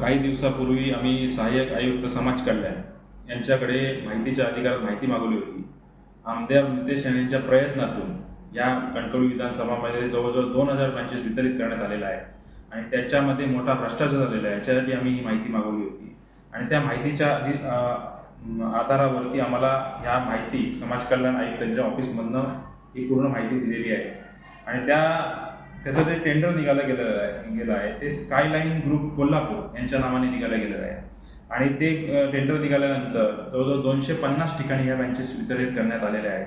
काही दिवसापूर्वी आम्ही सहाय्यक आयुक्त समाज कल्याण यांच्याकडे माहितीच्या अधिकारात माहिती मागवली होती. आमदार नितेश यांच्या प्रयत्नातून या कणकवली विधानसभामध्ये जवळजवळ दोन हजार बँचेस वितरित करण्यात आलेला आहे आणि त्याच्यामध्ये मोठा भ्रष्टाचार झालेला आहे. याच्यासाठी आम्ही ही माहिती मागवली होती. आणि त्या माहितीच्या आधी आधारावरती आम्हाला ह्या माहिती समाज कल्याण आयुक्तांच्या ऑफिसमधनं ही पूर्ण माहिती दिलेली आहे. आणि त्या त्याचं जे टेंडर निघाला गेलेलं आहे गेलं आहे ते स्कायलाईन ग्रुप कोल्हापूर यांच्या नावाने निघालं गेलेलं आहे. आणि ते टेंडर निघाल्यानंतर जवळजवळ दोनशे पन्नास ठिकाणी ह्या बँचेस वितरित करण्यात आलेल्या आहेत.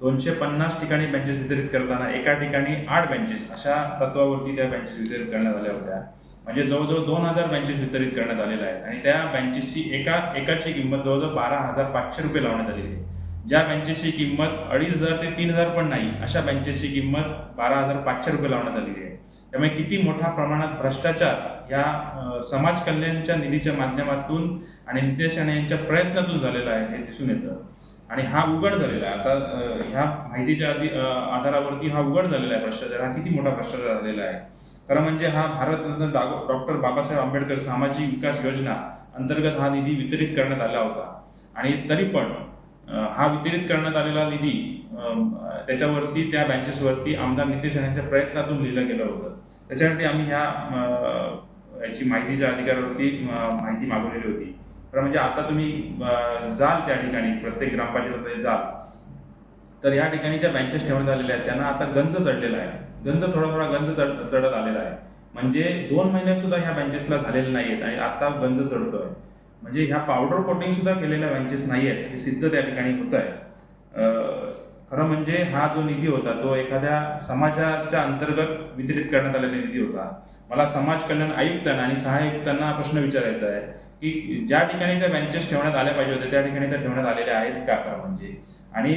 दोनशे पन्नास ठिकाणी बँचेस वितरित करताना एका ठिकाणी आठ बँचेस अशा तत्वावरती त्या बँचेस वितरित करण्यात आल्या होत्या. म्हणजे जवळजवळ दोन हजार बँचेस वितरित करण्यात आलेल्या आहेत. आणि त्या बँचेसची एका एकाची किंमत जवळजवळ बारा हजार पाचशे रुपये लावण्यात आलेली आहे. ज्या बँचेसची किंमत अडीच हजार ते तीन हजार पण नाही अशा बँचेसची किंमत बारा हजार पाचशे रुपये लावण्यात आलेली आहे. त्यामुळे किती मोठ्या प्रमाणात भ्रष्टाचार या समाज कल्याणच्या निधीच्या माध्यमातून आणि नितेश राणे यांच्या प्रयत्नातून झालेला आहे हे दिसून येतं. आणि हा उघड झालेला आहे. आता ह्या माहितीच्या आधी आधारावरती हा उघड झालेला आहे भ्रष्टाचार. हा किती मोठा भ्रष्टाचार झालेला आहे. खरं म्हणजे हा भारतरत्न डॉक्टर बाबासाहेब आंबेडकर सामाजिक विकास योजना अंतर्गत हा निधी वितरित करण्यात आला होता. आणि तरी पण हा वितरित करण्यात आलेला निधी त्याच्यावरती त्या बँचेसवरती आमदार नितेश राणेंच्या प्रयत्नातून लिहिलं गेलं होतं. त्याच्यासाठी आम्ही ह्या याची माहितीच्या अधिकारावरती माहिती मागवलेली होती. तर म्हणजे आता तुम्ही जाल त्या ठिकाणी प्रत्येक ग्रामपंचायतीमध्ये जाल. तर या ठिकाणी ज्या बँचेस ठेवण्यात आलेल्या आहेत त्यांना आता गंज चढलेला आहे. गंज थोडा थोडा गंज चढ चढत आलेला आहे. म्हणजे दोन महिन्यात सुद्धा ह्या बँचेसला झालेले नाही आहेत आणि आता गंज चढतोय. म्हणजे ह्या पावडर कोटिंग सुद्धा केलेल्या बँचेस नाही आहेत हे सिद्ध त्या ठिकाणी होत आहे खरं म्हणजे हा जो निधी होता तो एखाद्या समाजाच्या अंतर्गत वितरित करण्यात आलेला निधी होता. मला समाज कल्याण आयुक्तांना आणि सहायुक्तांना प्रश्न विचारायचा आहे की ज्या ठिकाणी त्या बँचेस ठेवण्यात आल्या पाहिजे होत्या त्या ठिकाणी त्या ठेवण्यात आलेल्या आहेत का? खरं म्हणजे. आणि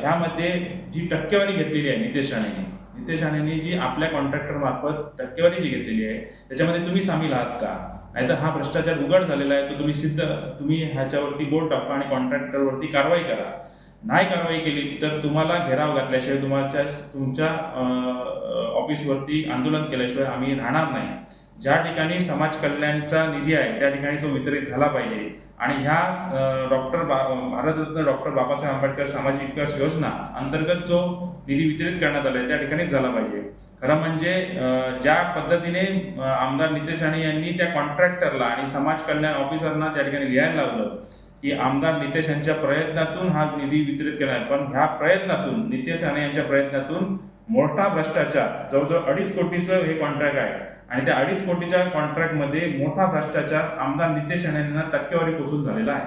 ह्यामध्ये जी टक्केवारी घेतलेली आहे नितेश राणेने नितेश राणेने जी आपल्या कॉन्ट्रॅक्टर मार्फत टक्केवारी जी घेतलेली आहे त्याच्यामध्ये तुम्ही सामील आहात का? नाहीतर हा भ्रष्टाचार उघड झालेला आहे तर तुम्ही सिद्ध तुम्ही ह्याच्यावरती बोट टाका आणि कॉन्ट्रॅक्टरवरती कारवाई करा. नाही कारवाई केली तर तुम्हाला घेराव घातल्याशिवाय तुम्हाला तुमच्या ऑफिसवरती आंदोलन केल्याशिवाय आम्ही राहणार नाही. ज्या ठिकाणी समाज कल्याणचा निधी आहे त्या ठिकाणी तो वितरित झाला पाहिजे. आणि ह्या डॉक्टर बा भारतरत्न डॉक्टर बाबासाहेब आंबेडकर सामाजिक विकास योजना अंतर्गत जो निधी वितरित करण्यात आला आहे त्या ठिकाणी झाला पाहिजे. खरं म्हणजे ज्या पद्धतीने आमदार नितेश राणे यांनी त्या कॉन्ट्रॅक्टरला आणि समाज कल्याण ऑफिसरना त्या ठिकाणी लिहायला लावलं की आमदार नितेश यांच्या प्रयत्नातून हा निधी वितरित केला आहे पण ह्या प्रयत्नातून नितेश राणे यांच्या प्रयत्नातून मोठा भ्रष्टाचार जवळजवळ अडीच कोटीचं हे कॉन्ट्रॅक्ट आहे. आणि त्या अडीच कोटीच्या कॉन्ट्रॅक्टमध्ये मोठा भ्रष्टाचार आमदार नितेश राणे यांना टक्केवारी पोचून झालेला आहे.